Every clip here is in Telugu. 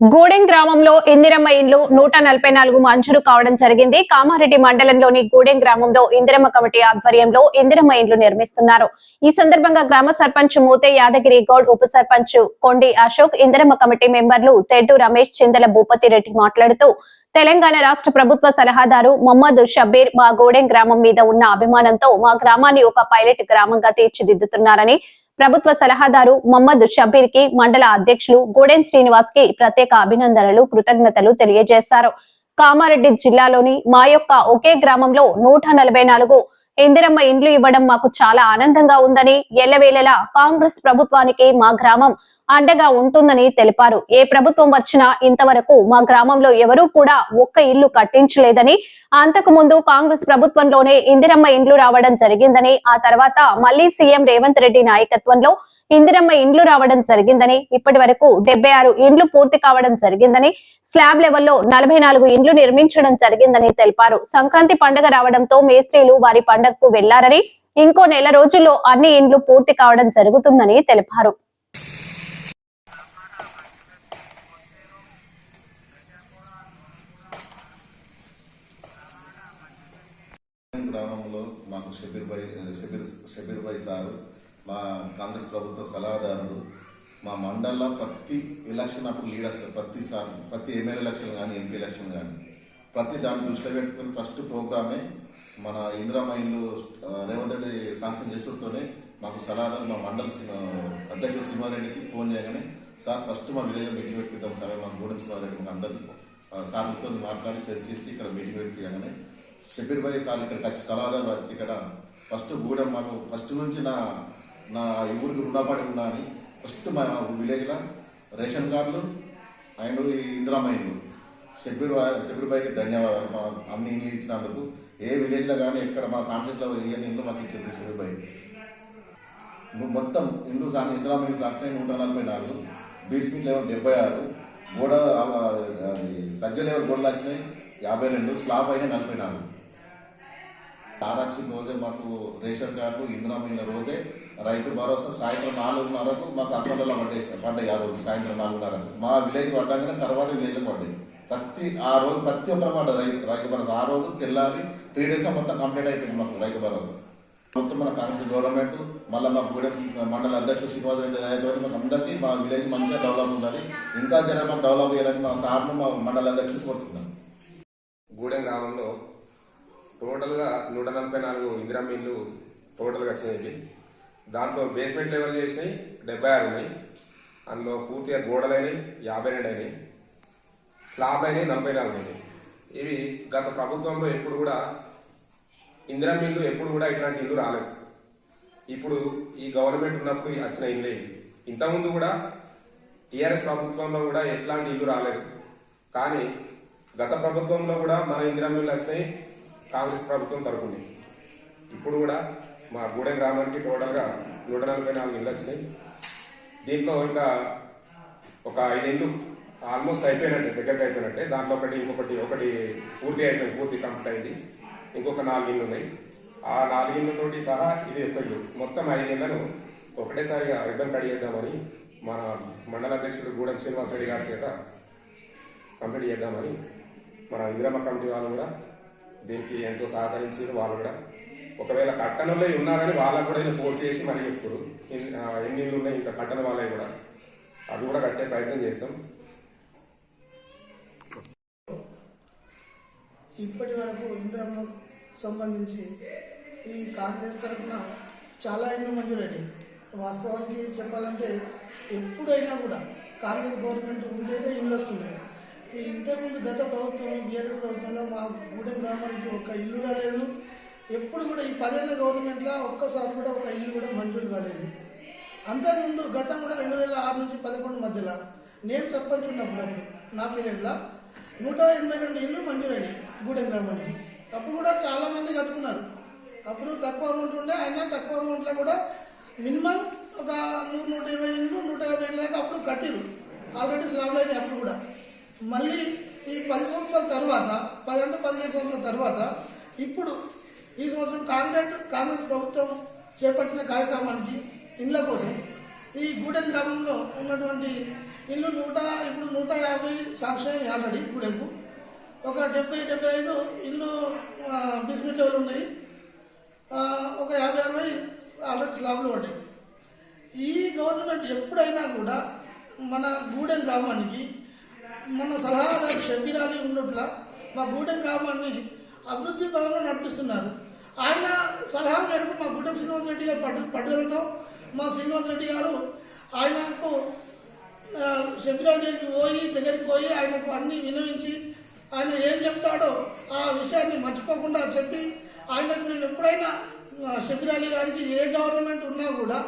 గూడెం గ్రామంలో ఇందిరమ్మ ఇండ్లు నూట నలభై నాలుగు మంజూరు కావడం జరిగింది. కామారెడ్డి మండలంలోని గూడెం గ్రామంలో ఇందిరమ్మ కమిటీ ఆధ్వర్యంలో ఇందిరమ్మ ఇండ్లు నిర్మిస్తున్నారు. ఈ సందర్భంగా గ్రామ సర్పంచ్ మూతే యాదగిరి గౌడ్ ఉప సర్పంచ్ కొండి అశోక్ ఇందిరమ్మ కమిటీ మెంబర్లు తెడ్డు రమేష్ చిందల భూపతి రెడ్డి మాట్లాడుతూ తెలంగాణ రాష్ట్ర ప్రభుత్వ సలహాదారు మొహమ్మద్ షబీర్ మా గూడెం గ్రామం మీద ఉన్న అభిమానంతో మా గ్రామాన్ని ఒక పైలట్ గ్రామంగా తీర్చిదిద్దుతున్నారని ప్రభుత్వ సలహాదారు మొహమ్మద్ షబీర్కి మండల అధ్యక్షులు గోడెన్ శ్రీనివాస్కి ప్రత్యేక అభినందనలు కృతజ్ఞతలు తెలియజేశారు. కామారెడ్డి జిల్లాలోని మా యొక్క ఒకే గ్రామంలో నూట నలభై నాలుగు ఇందిరమ్మ ఇండ్లు ఇవ్వడం మాకు చాలా ఆనందంగా ఉందని ఎల్లవేళలా కాంగ్రెస్ ప్రభుత్వానికి మా గ్రామం అండగా ఉంటుందని తెలిపారు. ఏ ప్రభుత్వం వచ్చినా ఇంతవరకు మా గ్రామంలో ఎవరూ కూడా ఒక్క ఇల్లు కట్టించలేదని అంతకు ముందు కాంగ్రెస్ ప్రభుత్వంలోనే ఇందిరమ్మ ఇండ్లు రావడం జరిగిందని ఆ తర్వాత మళ్ళీ సీఎం రేవంత్ రెడ్డి నాయకత్వంలో ఇందిరమ్మ ఇండ్లు రావడం జరిగిందని ఇప్పటి వరకు డెబ్బై ఆరు ఇండ్లు పూర్తి కావడం జరిగిందని స్లాబ్ లెవెల్లో నలభై నాలుగు ఇండ్లు నిర్మించడం జరిగిందని తెలిపారు. సంక్రాంతి పండుగ రావడంతో మేస్త్రీలు వారి పండగకు వెళ్ళారని ఇంకో నెల రోజుల్లో అన్ని ఇండ్లు పూర్తి కావడం జరుగుతుందని తెలిపారు గ్రామంలో మాకు షబీర్ భాయ్ షబీర్ షబీర్ భాయ్ సారు మా కాంగ్రెస్ ప్రభుత్వ సలహాదారుడు మా మండలంలో ప్రతి ఎలక్షన్ అప్పుడు లీడర్స్ ప్రతి సార్ ప్రతి ఎమ్మెల్యే ఎలక్షన్ కానీ ఎంపీ ఎలక్షన్ కానీ ప్రతి దాన్ని దృష్టిలో పెట్టుకుని ఫస్ట్ ప్రోగ్రామే మన ఇందిరామ ఇల్లు రేవంత్ రెడ్డి శాంక్షన్ చేస్తుంటేనే మాకు సలహాదారు మా మండల అధ్యక్షుడు సింహారెడ్డికి ఫోన్ చేయగానే సార్ ఫస్ట్ మా విలేజ్ మీటింగ్ పెట్టిద్దాం సార్ మా గూడెం సింహారెడ్డి మాకు అందరికీ సార్తో మాట్లాడి చర్చించి ఇక్కడ మీటింగ్ పెట్టిగానే షబీర్ భాయ్ సార్ ఇక్కడికి వచ్చి సలహాదారు వచ్చి ఇక్కడ ఫస్ట్ గూడెం మాకు ఫస్ట్ నుంచి నా నా ఊరికి రుణపడి ఉన్నాను ఫస్ట్ మా విలేజ్లో రేషన్ కార్డులు అండ్ ఈ ఇందిరామ ఇల్లు షబీర్ షబీర్ భాయ్కి ధన్యవాదాలు. మా అన్ని ఇల్లు ఇచ్చినందుకు ఏ విలేజ్లో కానీ ఎక్కడ మా కాన్షియస్లో ఇయ్యని ఇల్లు మాకు ఇచ్చారు షబీర్ భాయ్ నువ్వు మొత్తం ఇండ్లు సాక్షి ఇందిరామ సాక్షి నూట నలభై నాలుగు బీస్మిట్ లెవెల్ డెబ్బై ఆరు గోడ సజ్జ లెవెల్ గోడలు వచ్చినాయి యాభై రెండు స్లాబ్ అయినా నలభై నాలుగు. తారాక్షి రోజే మాకు రేషన్ కార్డు ఇంద్రామైన రోజే రైతు భరోసా. సాయంత్రం నాలుగున్నరకు మాకు అకౌంట్లో పడ్డాయి పడ్డాయి ఆ రోజు సాయంత్రం నాలుగున్నరకు. మా విలేజ్ పడ్డాకనే తర్వాత విలేజ్ పడ్డాయి. ప్రతి ఆ రోజు ప్రతి ఒక్కరు పడ్డ రైతు రైతు భరోసా. ఆ రోజు తెల్లారి త్రీ డేస్ మొత్తం కంప్లీట్ అయిపోయింది మాకు రైతు భరోసా. మొత్తం మన కాంగ్రెస్ గవర్నమెంట్ మళ్ళీ మా గూడెం మండల అధ్యక్షుడు శ్రీనివాస్ రెడ్డి దయతో మాకు అందరికీ మా విలేజ్ మంచిగా డెవలప్ ఉండాలి. ఇంకా జర మాకు డెవలప్ చేయాలని మా సార్ను మా మండల అధ్యక్షుడు కోరుతున్నాను గూడెం గ్రామంలో టోటల్గా నూట నలభై నాలుగు ఇందిరామ ఇల్లు టోటల్గా వచ్చినాయి. దాంట్లో బేస్మెంట్ లెవెల్ చేసినాయి డెబ్బై ఆరు ఉన్నాయి. అందులో పూర్తిగా గోడలైనవి యాభై రెండు అయినాయి. స్లాబ్ అయినాయి నలభై నాలుగు అయినాయి. ఇవి గత ప్రభుత్వంలో ఎప్పుడు కూడా ఇందిరా మిల్లు ఎప్పుడు కూడా ఇట్లాంటి ఇల్లు రాలేదు. ఇప్పుడు ఈ గవర్నమెంట్ ఉన్నప్పుడు వచ్చిన ఇల్లే ఇంతకుముందు కూడా టీఆర్ఎస్ ప్రభుత్వంలో కూడా ఎట్లాంటి ఇల్లు రాలేదు. కానీ గత ప్రభుత్వంలో కూడా మన ఇందిరా మిల్లు వచ్చినాయి కాంగ్రెస్ ప్రభుత్వం తరపుంది ఇప్పుడు కూడా మా గూడెం గ్రామానికి టోటల్గా నూట నలభై నాలుగు ఇళ్ళు వచ్చినాయి. దీంట్లో ఇంకా ఒక ఐదేళ్ళు ఆల్మోస్ట్ అయిపోయినట్టే దగ్గరకు అయిపోయినట్టే. దాంట్లో ఒకటి ఇంకొకటి ఒకటి పూర్తి అయిపోయింది పూర్తి కంప్లీట్ అయింది. ఇంకొక నాలుగు ఇళ్ళు ఉన్నాయి. ఆ నాలుగు ఇళ్ళతోటి సహా ఇది ఒక ఇల్లు. మొత్తం ఐదు ఒకటేసారిగా రిబ్బన్ కట్ చేద్దామని మన మండల అధ్యక్షుడు గూడెం శ్రీనివాసరెడ్డి గారి చేత కంప్లీట్ చేద్దామని మన ఇందిరమ్మ కమిటీ వాళ్ళు కూడా దీనికి ఎంతో సహకరించింది వాళ్ళు కూడా. ఒకవేళ కట్టణంలో ఉన్నారని వాళ్ళకు కూడా నేను ఫోర్స్ చేసి మరీ చెప్తారు ఎన్ని ఇళ్ళు ఉన్నాయి ఇంకా కట్టణ వాళ్ళవి కూడా. అవి కూడా కట్టే ప్రయత్నం చేస్తాం. ఇప్పటి వరకు ఇంద్రమ్మ సంబంధించి ఈ కాంగ్రెస్ తరఫున చాలా ఎన్నో మంజూరైంది వాస్తవానికి చెప్పాలంటే ఎప్పుడైనా కూడా కాంగ్రెస్ గవర్నమెంట్ ఉంటేనే ఇల్లు వస్తున్నాయి. ఇంతకుముందు గత ప్రభుత్వం బీఆర్ఎస్ ప్రభుత్వంలో మా గూడెం గ్రామానికి ఒక ఇల్లు రాలేదు. ఎప్పుడు కూడా ఈ పదేళ్ళ గవర్నమెంట్లో ఒక్కసారి కూడా ఒక ఇల్లు కూడా మంజూరు కాలేదు. అంతకుముందు గతం కూడా రెండు వేల ఆరు నుంచి పదకొండు మధ్యలో నేను సర్పంచ్ ఉన్నప్పుడు నా పీరియడ్లో నూట ఎనభై రెండు ఇల్లు మంజూరైనాయి గూడెం గ్రామానికి. అప్పుడు కూడా చాలామంది కట్టుకున్నారు. అప్పుడు తక్కువ అమౌంట్ ఉండే అయినా తక్కువ అమౌంట్లో కూడా మినిమం ఒక నూరు నూట ఇరవై ఇండ్లు నూట యాభై ఇండ్లు అయితే అప్పుడు కట్టిరు ఆల్రెడీ స్లాబ్లు అయితే అప్పుడు కూడా. మళ్ళీ ఈ పది సంవత్సరాల తర్వాత పది అంటే పదిహేను సంవత్సరాల తర్వాత ఇప్పుడు ఈ సంవత్సరం కాంగ్రెస్ కాంగ్రెస్ ప్రభుత్వం చేపట్టిన కార్యక్రమానికి ఇండ్ల కోసం ఈ గూడెం గ్రామంలో ఉన్నటువంటి ఇల్లు నూట ఇప్పుడు నూట యాభై శాంక్షన్ ఆల్రెడీ గూడెంకు. ఒక డెబ్బై డెబ్బై ఐదు ఇల్లు బిస్మిట్ లెవెల్ ఉన్నాయి. ఒక యాభై అరవై ఆల్రెడీ స్లాబ్లు పడ్డాయి. ఈ గవర్నమెంట్ ఎప్పుడైనా కూడా మన గూడెం గ్రామానికి మన సలహాదారు షబ్బీర్ అలీ ఉన్నట్ల మా గూడెం గ్రామాన్ని అభివృద్ధి పదంలో నడిపిస్తున్నారు. ఆయన సలహా మేరకు మా గూడెం శ్రీనివాస్ రెడ్డి గారు పట్టు పట్టుదలతో మా శ్రీనివాస్ రెడ్డి గారు ఆయనకు షబ్బీరాజ్ దగ్గరికి పోయి దగ్గరికి పోయి ఆయనకు అన్ని వినవించి ఆయన ఏం చెప్తాడో ఆ విషయాన్ని మర్చిపోకుండా చెప్పి ఆయనకు నేను ఎప్పుడైనా షబ్బీర్ అలీ గారికి ఏ గవర్నమెంట్ ఉన్నా కూడా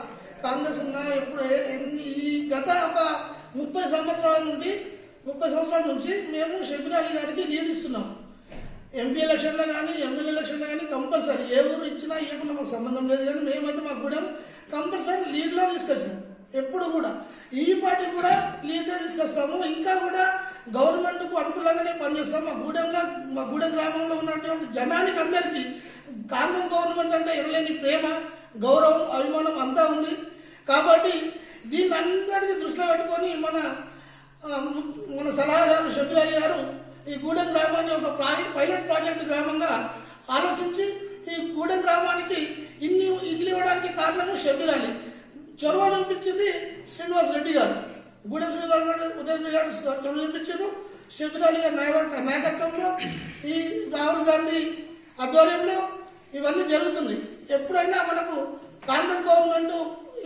కాంగ్రెస్ ఉన్నా ఎప్పుడు ఏ- ఈ గత ఒక ముప్పై సంవత్సరాల నుండి ముప్పై సంవత్సరాల నుంచి మేము షబ్బీర్ అలీ గారికి లీడ్ ఇస్తున్నాం. ఎంపీ ఎలక్షన్లో కానీ ఎమ్మెల్యే ఎలక్షన్లో కానీ కంపల్సరీ ఏ ఊరు ఇచ్చినా ఇవ్వకుండా మాకు సంబంధం లేదు కానీ మేమైతే మాకు కూడా కంపల్సరీ లీడ్లో తీసుకొచ్చాం. ఎప్పుడు కూడా. ఈ పార్టీ కూడా లీడ్లో తీసుకొస్తాము. ఇంకా కూడా గవర్నమెంట్కు అనుకూలంగానే పనిచేస్తాం. మా గూడెంలో మా గూడెం గ్రామంలో ఉన్నటువంటి జనానికి అందరికీ కాంగ్రెస్ గవర్నమెంట్ అంటే ఎనలేని ప్రేమ గౌరవం అభిమానం అంతా ఉంది. కాబట్టి దీన్ని అందరికీ దృష్టిలో పెట్టుకొని మన మన సలహాదారు షబీర్ గారు ఈ గూడెం గ్రామాన్ని ఒక ప్రాజెక్ట్ పైలట్ ప్రాజెక్ట్ గ్రామంగా ఆలోచించి ఈ గూడెం గ్రామానికి ఇన్ని ఇల్లు ఇవ్వడానికి కారణము షబీర్ చొరవ చూపించింది శ్రీనివాస్ రెడ్డి గారు. గూడెం శ్రీనివాస్ రెడ్డి ఉదయం గారు చొరవ చూపించారు. షబీర్ గారి నాయక- నాయకత్వంలో ఈ రాహుల్ గాంధీ ఆధ్వర్యంలో ఇవన్నీ జరుగుతున్నాయి. ఎప్పుడైనా మనకు కాంగ్రెస్ గవర్నమెంట్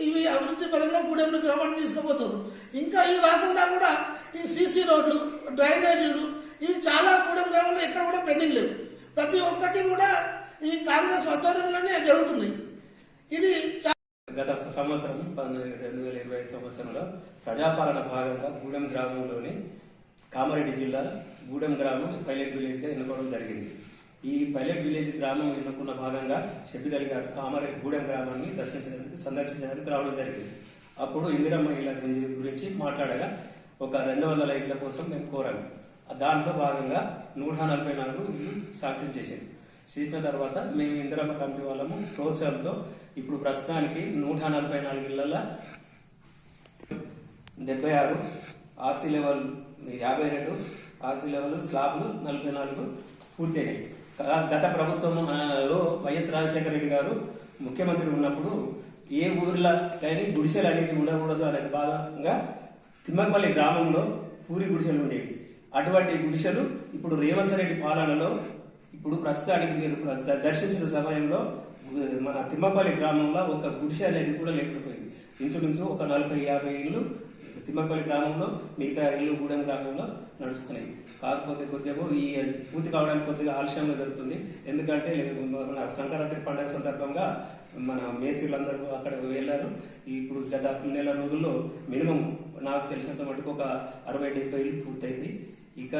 ఇవి అభివృద్ధి పదంలో గూడెంలో గ్రామాన్ని తీసుకుపోతారు. ఇంకా ఇవి కాకుండా కూడా ఈ సీసీ రోడ్లు డ్రైనేజీలు ఇవి చాలా గూడెం గ్రామంలో ఎక్కడ కూడా పెండింగ్ లేవు. ప్రతి ఒక్కటి కూడా ఈ కాంగ్రెస్ ఆధ్వర్యంలోనే జరుగుతుంది. ఇది గత సంవత్సరం పంతొమ్మిది రెండు వేల ఇరవై ఐదు సంవత్సరంలో ప్రజాపాలన భాగంగా గూడెం గ్రామంలోని కామారెడ్డి జిల్లా గూడెం గ్రామం పైలెట్ విలేజ్గా ఎన్నుకోవడం జరిగింది. ఈ పైలట్ విలేజ్ గ్రామం ఎన్నుకున్న భాగంగా షబ్బిదల్ గారు కామారెడ్డి గూడెం గ్రామాన్ని దర్శించడానికి సందర్శించడానికి రావడం జరిగింది. అప్పుడు ఇందిరమ్మ ఇళ్ళ గురించి గురించి మాట్లాడగా ఒక రెండు వందల ఇళ్ళ కోసం మేము కోరాము. దాంట్లో భాగంగా నూట నలభై నాలుగు ఇల్లు సాక్షి చేసింది చేసిన తర్వాత మేము ఇందిరమ్మ కమిటీ వాళ్ళము ప్రోత్సాహంతో ఇప్పుడు ప్రస్తుతానికి నూట నలభై నాలుగు ఇళ్ళ డెబ్బై ఆరు ఆర్సీ లెవెల్ యాభై రెండు ఆర్సీ లెవెల్ స్లాబ్లు నలభై నాలుగు పూర్తయ్యాయి గత ప్రభుత్వంలో వైఎస్ రాజశేఖర రెడ్డి గారు ముఖ్యమంత్రి ఉన్నప్పుడు ఏ ఊర్లో కానీ గుడిసెలు అనేది ఉండకూడదు అనే భాగంగా తిమ్మపల్లి గ్రామంలో పూరి గుడిసెలు ఉండేవి. అటువంటి గుడిసెలు ఇప్పుడు రేవంత్ రెడ్డి పాలనలో ఇప్పుడు ప్రస్తుతానికి మీరు దర్శించిన సమయంలో మన తిమ్మపల్లి గ్రామంలో ఒక గుడిసె అనేది కూడా లేకపోయింది. ఇన్సూరెన్స్ ఒక నలభై యాభై ఇళ్ళు తిమ్మపల్లి గ్రామంలో మిగతా ఇల్లు గూడెం గ్రామంలో నడుస్తున్నాయి. కాకపోతే కొద్దిగా ఈ పూర్తి కావడానికి కొద్దిగా ఆలస్యంగా జరుగుతుంది. ఎందుకంటే మన సంక్రాంతి పండుగ సందర్భంగా మన మేస్త్రీలందరూ అక్కడ వెళ్ళారు. ఇప్పుడు గత నెల రోజుల్లో మినిమం నాకు తెలిసినంత మటుకు ఒక అరవై డెబ్బై ఇల్లు పూర్తయింది. ఇక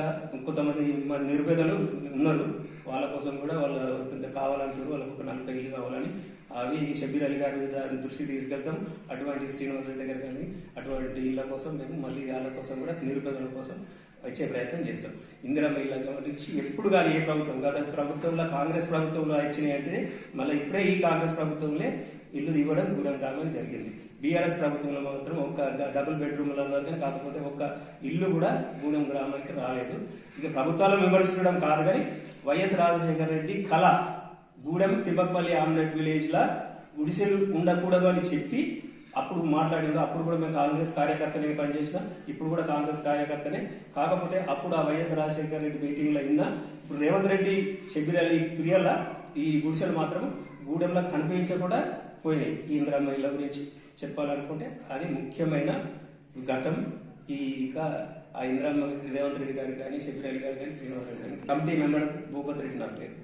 కొంతమంది మన నిరుపేదలు ఉన్నారు. వాళ్ళ కోసం కూడా వాళ్ళ కొంత కావాలంటారు వాళ్ళకు ఒక నలభై ఇల్లు కావాలని. అవి షబీర్ అలీ గారి దాని దృష్టి తీసుకెళ్తాం. అటువంటి శ్రీనివాస్ దగ్గర కానీ అటువంటి ఇళ్ళ కోసం మేము మళ్ళీ వాళ్ళ కోసం కూడా నిరుపేదల కోసం వచ్చే ప్రయత్నం చేస్తాం. ఇందిరా మహిళ గురించి ఎప్పుడు కానీ ఏ ప్రభుత్వం గత ప్రభుత్వంలో కాంగ్రెస్ ప్రభుత్వంలో ఇచ్చినాయి అయితే మళ్ళీ ఇప్పుడే ఈ కాంగ్రెస్ ప్రభుత్వంలో ఇల్లు ఇవ్వడం దూరం కావడం జరిగింది. బీఆర్ఎస్ ప్రభుత్వంలో మాత్రం ఒక్క డబుల్ బెడ్రూమ్లు అన్నారు కానీ కాకపోతే ఒక్క ఇల్లు కూడా గూడెం గ్రామానికి రాలేదు. ఇక ప్రభుత్వాలను విమర్శించడం కాదు కానీ వైఎస్ రాజశేఖర రెడ్డి కళ గూడెం తిబ్బపల్లి ఆమ్లెట్ విలేజ్లో గుడిసెలు ఉండకూడదు అని చెప్పి అప్పుడు మాట్లాడిందో? అప్పుడు కూడా మేము కాంగ్రెస్ కార్యకర్తనే పనిచేసిన ఇప్పుడు కూడా కాంగ్రెస్ కార్యకర్తనే. కాకపోతే అప్పుడు ఆ వైఎస్ రాజశేఖర రెడ్డి మీటింగ్లో అయినా ఇప్పుడు రేవంత్ రెడ్డి షబీర్ అలీ ఈ గుడిసెలు మాత్రం గూడెంలో కనిపించకుండా పోయినాయి. ఈ ఇంద్రమ్మ ఇళ్ళ గురించి చెప్పాలనుకుంటే అది ముఖ్యమైన ఘటం ఈ ఇంకా ఆ ఇంద్రమ్మ రేవంత్ రెడ్డి గారికి కానీ షబీర్ అలీ గారు కానీ శ్రీనివాస రెడ్డి గారి కమిటీ మెంబర్ భూపతి రెడ్డి నా పేరు.